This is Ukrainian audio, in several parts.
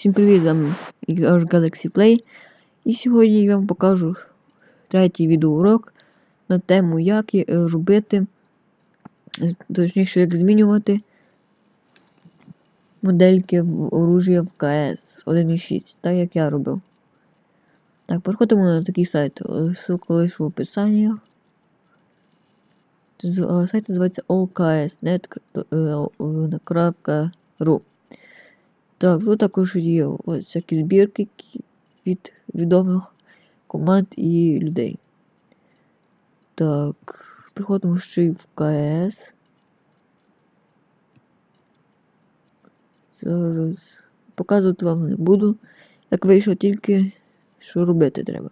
Всім привіт, з вами Galaxy Play. І сьогодні я вам покажу третій відеоурок на тему, як е, робити, е, точніше, як змінювати модельки в оружія в КС 1.6, так як я робив. Так, переходимо на такий сайт. Ссылка лише в описанні. Е, Сайт називається allksnet.ru Так, тут також є ось всякі збірки від відомих команд і людей. Так, приходимо ще й в КС. Зараз показувати вам не буду. Як вийшло тільки, що робити треба.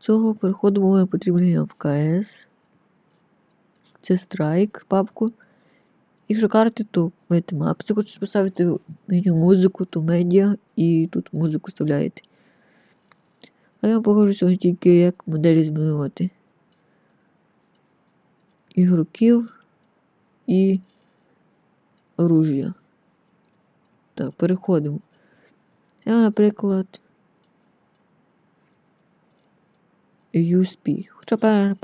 З цього переходимо потрібно в КС. Це страйк папку. Якщо карти, то маєте мапці, хочете поставити меню музику, то медіа і тут музику вставляєте. А я вам покажу сьогодні тільки як моделі змінювати ігроків і оружія. Так, переходимо. Я, наприклад, USP. Хоча певно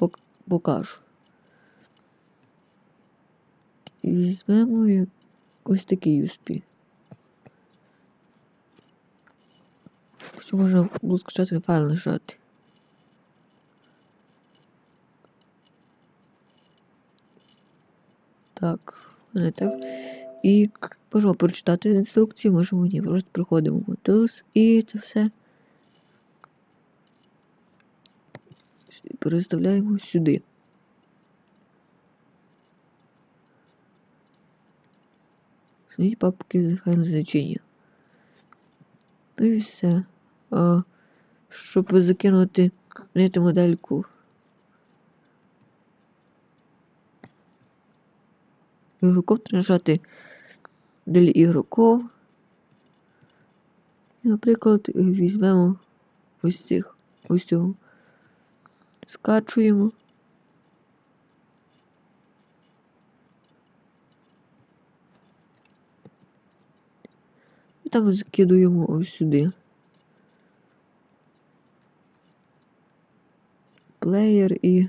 покажу. Візьмемо ось такий USP. Що можна було файл нажати. Так, не так. І можемо прочитати інструкцію, можемо ні. Просто приходимо в Tools і це все переставляємо сюди. Свої папки файл значення. Ну і все. А, щоб закинути змінити модельку. Ігроков нажати для ігроков. Наприклад, візьмемо ось цих. Ось цього. Скачуємо. І там закидуємо ось сюди. Плеєр і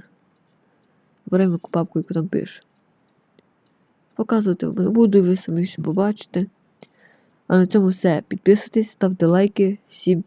беремо папку, яку там пише. Показувати вам не буду, ви самі все побачите. А на цьому все. Підписуйтесь, ставте лайки. Всім